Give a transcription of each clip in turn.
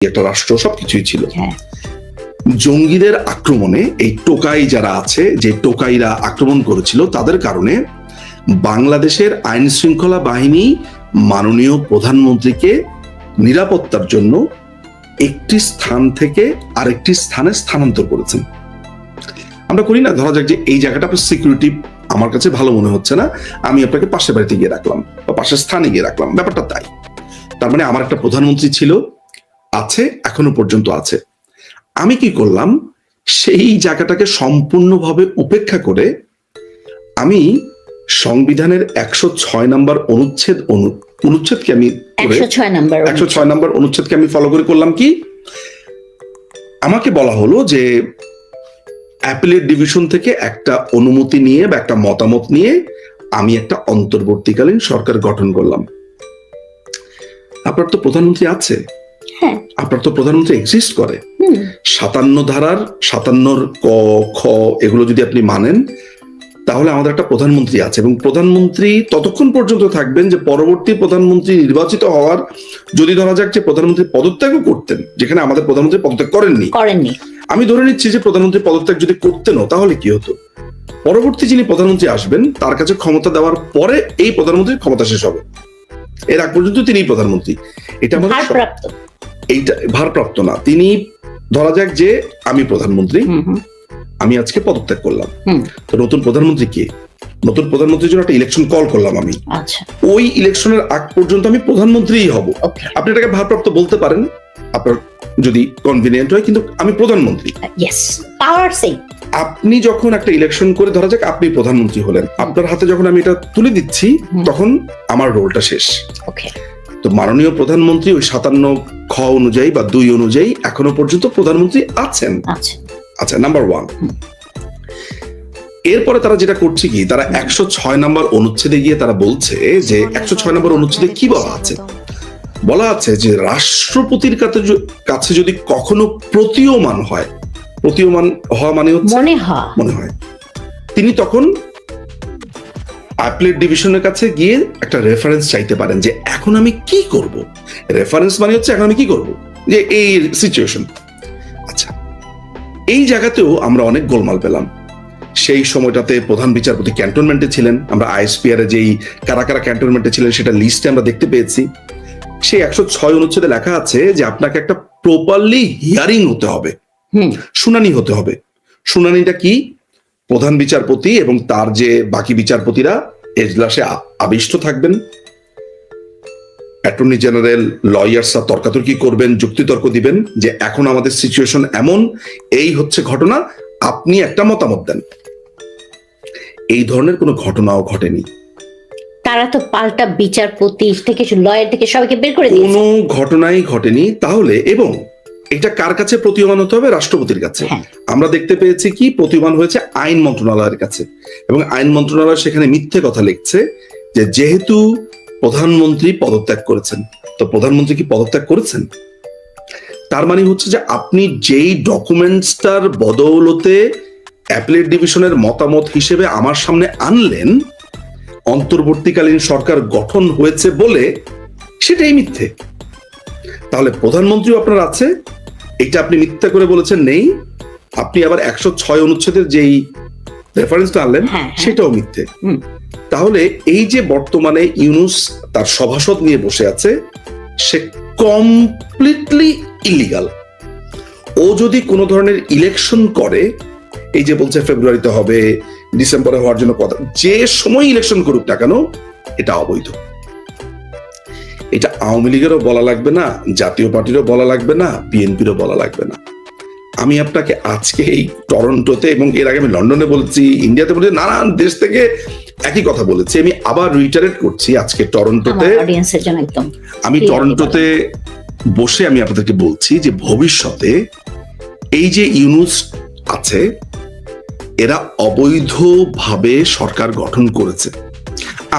একটা রাষ্ট্র সবকিছুই ছিল। হ্যাঁ। জঙ্গিদের আক্রমণে এই টোকাই যারা আছে যে টোকাইরা আক্রমণ করেছিল তাদের কারণে বাংলাদেশের আইন শৃঙ্খলা বাহিনী মাননীয় প্রধানমন্ত্রীকে নিরাপত্তার জন্য একটি স্থান থেকে আরেকটি স্থানে স্থানান্তর করেছেন। আমরা করি না ধরা যাক যে এই জায়গাটা আপনার সিকিউরিটি আমার কাছে ভালো মনে হচ্ছে না আমি আপনাকে পাশের বাড়িতে গিয়ে রাখলাম বা পাশের স্থানে গিয়ে রাখলাম ব্যাপারটা তাই। তার মানে আমার একটা প্রধানমন্ত্রী ছিল আছে এখনও পর্যন্ত আছে। আমি কি করলাম? সেই জায়গাটাকে সম্পূর্ণভাবে উপেক্ষা করে আমি সংবিধানের একশো ছয় নম্বর অনুচ্ছেদ অনু- অনুচ্ছেদকে আমি একশো ছয় নাম্বার অনুচ্ছেদকে আমি ফলো করে করলাম কি? আমাকে বলা হলো যে অ্যাপিলেট ডিভিশন থেকে একটা অনুমতি নিয়ে বা একটা মতামত নিয়ে আমি একটা অন্তর্বর্তীকালীন সরকার গঠন করলাম। আপনার তো প্রধানমন্ত্রী আছে। আপনার তো প্রধানমন্ত্রী এক্সিস্ট করে। সাতান্ন ধারার সাতান্নর ক খ এগুলো যদি আপনি মানেন তাহলে আমাদের একটা প্রধানমন্ত্রী আছে এবং প্রধানমন্ত্রী ততক্ষণ পর্যন্ত থাকবেন যে পরবর্তী প্রধানমন্ত্রী নির্বাচিত হওয়ার যদি ধরা যাক যে প্রধানমন্ত্রী পদত্যাগও করতেন যেখানে আমাদের প্রধানমন্ত্রী পদত্যাগ করেননি। করেননি। আমি ধরে নিচ্ছি যে প্রধানমন্ত্রী পদত্যাগ যদি করতেনও তাহলে কি হতো? পরবর্তী যিনি প্রধানমন্ত্রী আসবেন তার কাছে ক্ষমতা দেওয়ার পরে এই প্রধানমন্ত্রীর ক্ষমতা শেষ হবে। এর আগ পর্যন্ত তিনিই প্রধানমন্ত্রী। এটা আমাদের এইটা ভারপ্রাপ্ত না। তিনি ধরা যাক যে আমি প্রধানমন্ত্রী আমি আজকে পদত্যাগ করলাম। তো নতুন প্রধানমন্ত্রী কে? নতুন প্রধানমন্ত্রীর জন্য একটা ইলেকশন কল করলাম আমি। আচ্ছা। ওই ইলেকশনের আগ পর্যন্ত আমি প্রধানমন্ত্রীই হব। আপনি এটাকে ভারপ্রাপ্ত বলতে পারেন? আপনার যদি কনভিনিয়েন্ট হয় কিন্তু আমি প্রধানমন্ত্রী। পাওয়ার সেম আপনি যখন একটা ইলেকশন করে ধরা যাক আপনি প্রধানমন্ত্রী হলেন আপনার হাতে যখন আমি এটা তুলে দিচ্ছি তখন আমার রোলটা শেষ। ওকে তো মাননীয় প্রধানমন্ত্রী ওই সাতান্ন খ অনুযায়ী বা দুই অনুযায়ী এখনও পর্যন্ত প্রধানমন্ত্রী আছেন। আচ্ছা। আচ্ছা নাম্বার ওয়ান এরপরে তারা যেটা করছে কি তারা একশো ছয় নম্বর অনুচ্ছেদে গিয়ে তারা বলছে যে একশো ছয় নম্বর অনুচ্ছেদে কি বলা আছে? বলা আছে যে রাষ্ট্রপতির কাছে কাছে যদি কখনো প্রতীয়মান হয় প্রতীয়মান হওয়া মানে হচ্ছে মনে হয়। তিনি তখন অ্যাপলেট ডিভিশনের কাছে গিয়ে একটা রেফারেন্স চাইতে পারেন যে এখন আমি কি করব? রেফারেন্স মানে হচ্ছে এখন আমি কি করব? যে এই সিচুয়েশন আচ্ছা এই জায়গাতেও আমরা অনেক গোলমাল পেলাম। সেই সময়টাতে প্রধান বিচারপতি ক্যান্টনমেন্টে ছিলেন। আমরা আইএসপিআর যেই কারা কারা ক্যান্টনমেন্টে ছিলেন সেটা লিস্টে আমরা দেখতে পেয়েছি। সেই একশো ছয় অনুচ্ছেদে লেখা আছে যে আপনাকে একটা প্রপারলি হিয়ারিং হতে হবে। হুম। শুনানি হতে হবে। শুনানিটা কি? প্রধান বিচারপতি এবং তার যে বাকি বিচারপতিরা এজলাসে আবিষ্ট থাকবেন। অ্যাটর্নি জেনারেল লয়ার্সরা তর্কাতর্কি করবেন যুক্তিতর্ক দিবেন যে এখন আমাদের সিচুয়েশন এমন এই হচ্ছে ঘটনা আপনি একটা মতামত দেন। এই ধরনের কোনো ঘটনাও ঘটেনি। তারা তো পাল্টা বিচারপতি থেকে লয়ার থেকে সবাইকে বের করে কোনো ঘটনাই ঘটেনি তাহলে এবং এটা কার কাছে প্রতীয়মান হতে হবে? রাষ্ট্রপতির কাছে। হ্যাঁ। আমরা দেখতে পেয়েছি কি? প্রতীয়মান হয়েছে আইন মন্ত্রণালয়ের কাছে। এবং আইন মন্ত্রণালয় সেখানে মিথ্যে কথা লিখছে যে যেহেতু প্রধানমন্ত্রী পদত্যাগ করেছেন তো প্রধানমন্ত্রী কি পদত্যাগ করেছেন? তার মানে হচ্ছে যে আপনি যেই ডকুমেন্টসটার বদৌলতে অ্যাপলেট ডিভিশনের মতামত হিসেবে আমার সামনে আনলেন অন্তর্বর্তীকালীন সরকার গঠন হয়েছে বলে সেটাই মিথ্যে। তাহলে প্রধানমন্ত্রীও আপনার আছে এটা আপনি মিথ্যা করে বলেছেন নেই। আপনি আবার একশো ছয় অনুচ্ছেদের যেই রেফারেন্সটা আনলেন হ্যাঁ, হ্যাঁ। সেটাও মিথ্যে। তাহলে এই যে বর্তমানে ইউনুস তার সভাসদ নিয়ে বসে আছে সে কমপ্লিটলি ইলিগাল ও যদি কোনো ধরনের ইলেকশন করে এই যে বলছে ফেব্রুয়ারিতে হবে ডিসেম্বরে হওয়ার জন্য কথা যে সময় ইলেকশন করুক না কেন এটা অবৈধ। এটা আওয়ামী লীগেরও বলা লাগবে না জাতীয় পার্টিরও বলা লাগবে না বিএনপিরও বলা লাগবে না। আমি আপনাকে আজকে এই টরন্টোতে এবং এর আগে আমি লন্ডনে বলেছি ইন্ডিয়াতে বলেছি নানান দেশ থেকে একই কথা বলেছি। আমি আবার রিটারেট করছি আজকে টরন্টোতে। আমি টরন্টোতে বসে আমি আপনাদেরকে বলছি যে ভবিষ্যতে এই যে ইউনুস আছে এরা অবৈধভাবে সরকার গঠন করেছে।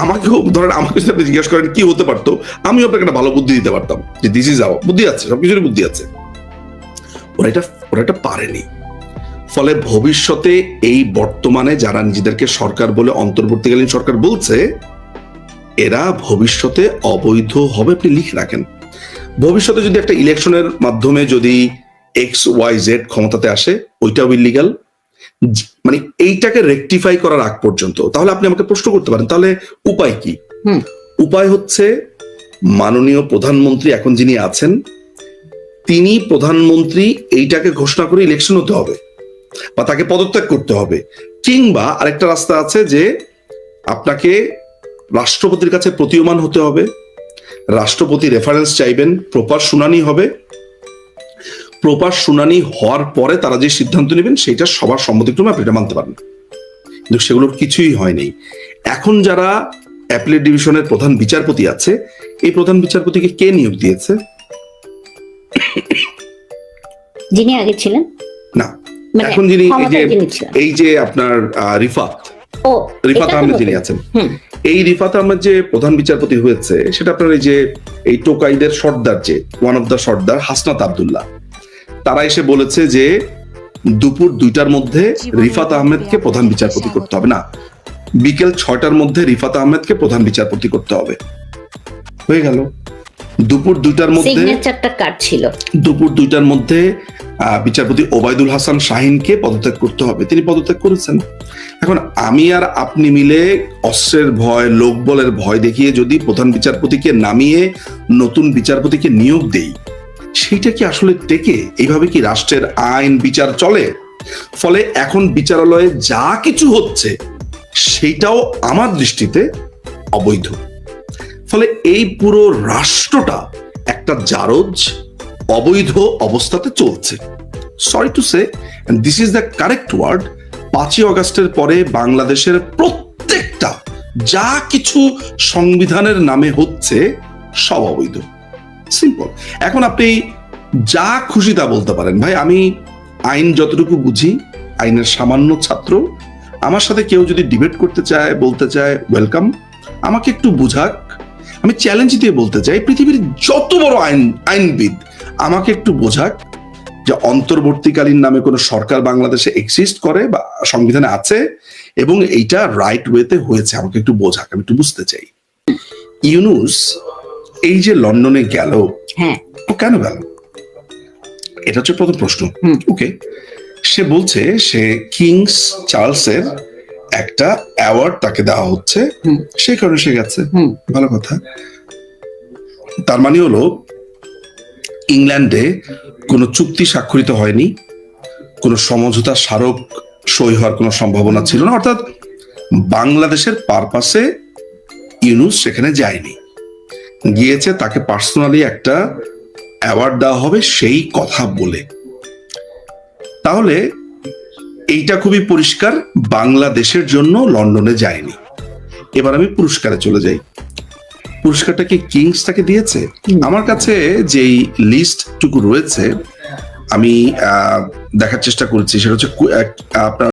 আমাকেও ধরেন আমাকে যদি আপনি জিজ্ঞেস করেন কি হতে পারতো, আমিও আপনাকে একটা ভালো বুদ্ধি দিতে পারতাম, যে দিস ইজ আওয়ার বুদ্ধি আছে, সবকিছুরই বুদ্ধি আছে। ওরা এটা ওরা এটা পারেনি। ফলে ভবিষ্যতে এই বর্তমানে যারা নিজেদেরকে সরকার বলে অন্তর্বর্তীকালীন সরকার বলছে, এরা ভবিষ্যতে অবৈধ হবে আপনি লিখে রাখেন। ভবিষ্যতে যদি একটা ইলেকশনের মাধ্যমে যদি এক্স ওয়াই জেড ক্ষমতাতে আসে, ওইটাও ইলিগাল মানে এইটাকে রেকটিফাই করার আগ পর্যন্ত। তাহলে আপনি আমাকে প্রশ্ন করতে পারেন তাহলে উপায় কি? হুম। উপায় হচ্ছে মাননীয় প্রধানমন্ত্রী এখন যিনি আছেন তিনি প্রধানমন্ত্রী এইটাকে ঘোষণা করে ইলেকশন হতে হবে বা তাকে পদত্যাগ করতে হবে। কিংবা আরেকটা রাস্তা আছে যে আপনাকে রাষ্ট্রপতির কাছে প্রতীয়মান হতে হবে রাষ্ট্রপতি রেফারেন্স চাইবেন প্রপার শুনানি হবে প্রপার শুনানি হওয়ার পরে তারা যে সিদ্ধান্ত নেবেন সেটা সবার সম্মতিক্রমে আপনি এটা মানতে পারেন কিন্তু সেগুলোর কিছুই হয়নি। এখন যারা অ্যাপিলেট ডিভিশনের প্রধান বিচারপতি আছে এই প্রধান বিচারপতিকে কে নিয়োগ দিয়েছে? যিনি আগে ছিলেন? না। মানে এখন যিনি এই যে এই যে আপনার রিফাত। ও রিফাত আহমেদ যিনি আছেন। এই রিফাত আহমেদ যে প্রধান বিচারপতি হয়েছে সেটা আপনার এই যে এই টোকাইদের সর্দার যে ওয়ান অফ দ্য সর্দার হাসনাত আব্দুল্লাহ। তারা এসে বলেছে যে দুপুর দুইটার মধ্যে রিফাত আহমেদকে প্রধান বিচারপতি করতে হবে। না বিকেল ছয়টার মধ্যে রিফাত আহমেদকে প্রধান বিচারপতি করতে হবে। হয়ে গেল। দুপুর দুইটার মধ্যে ছিল? দুপুর দুইটার মধ্যে বিচারপতি ওবায়দুল হাসান শাহিনকে পদত্যাগ করতে হবে। তিনি পদত্যাগ করেছেন। এখন আমি আর আপনি মিলে অস্ত্রের ভয় লোকবলের ভয় দেখিয়ে যদি প্রধান বিচারপতিকে নামিয়ে নতুন বিচারপতিকে নিয়োগ দেই সেইটা কি আসলে টেকে এইভাবে কি রাষ্ট্রের আইন বিচার চলে? ফলে এখন বিচারালয়ে যা কিছু হচ্ছে, সেইটাও আমার দৃষ্টিতে অবৈধ। ফলে এই পুরো রাষ্ট্রটা একটা জারজ, অবৈধ অবস্থাতে চলছে। Sorry to say this is the correct word পাঁচই অগস্টের পরে বাংলাদেশের প্রত্যেকটা যা কিছু সংবিধানের নামে হচ্ছে সব অবৈধ। সিম্পল এখন আপনি যা খুশি তা বলতে পারেন। ভাই, আমি আইন যতটুকু বুঝি, আইনের সামান্য ছাত্র, আমার সাথে কেউ যদি ডিবেট করতে চায়, বলতে চায় ওয়েলকাম আমাকে একটু বুঝাক। আমি চ্যালেঞ্জ দিয়ে বলতে চাই, পৃথিবীর যত বড় আইন, আইনবিদ, আমাকে একটু বোঝাক যে অন্তর্বর্তীকালীন নামে কোনো সরকার বাংলাদেশে এক্সিস্ট করে বা সংবিধানে আছে এবং এইটা রাইট ওয়েতে হয়েছে। আমাকে একটু বোঝাক, আমি একটু বুঝতে চাই। ইউনুস এই যে লন্ডনে গেল হ্যাঁ। ও কেন গেল? এটা হচ্ছে প্রথম প্রশ্ন। ওকে। সে বলছে সে কিংস চার্লসের একটা অ্যাওয়ার্ড তাকে দেওয়া হচ্ছে। সেই কারণে সে গেছে। হুম। ভালো কথা। তার মানে হলো ইংল্যান্ডে কোনো চুক্তি স্বাক্ষরিত হয়নি কোনো সমঝোতা স্মারক সই হওয়ার কোনো সম্ভাবনা ছিল না। অর্থাৎ বাংলাদেশের পারপাসে ইউনুস সেখানে যায়নি। গিয়েছে তাকে পার্সোনালি একটা অ্যাওয়ার্ড দেওয়া হবে সেই কথা বলে। তাহলে এইটা খুবই পরিষ্কার বাংলাদেশের জন্য লন্ডনে যায়নি। এবার আমি পুরস্কারে চলে যাই। পুরস্কারটা কি কিংস তাকে দিয়েছে? আমার কাছে যেই লিস্টটুকু রয়েছে আমি আহ, দেখার চেষ্টা করেছি সেটা হচ্ছে আপনার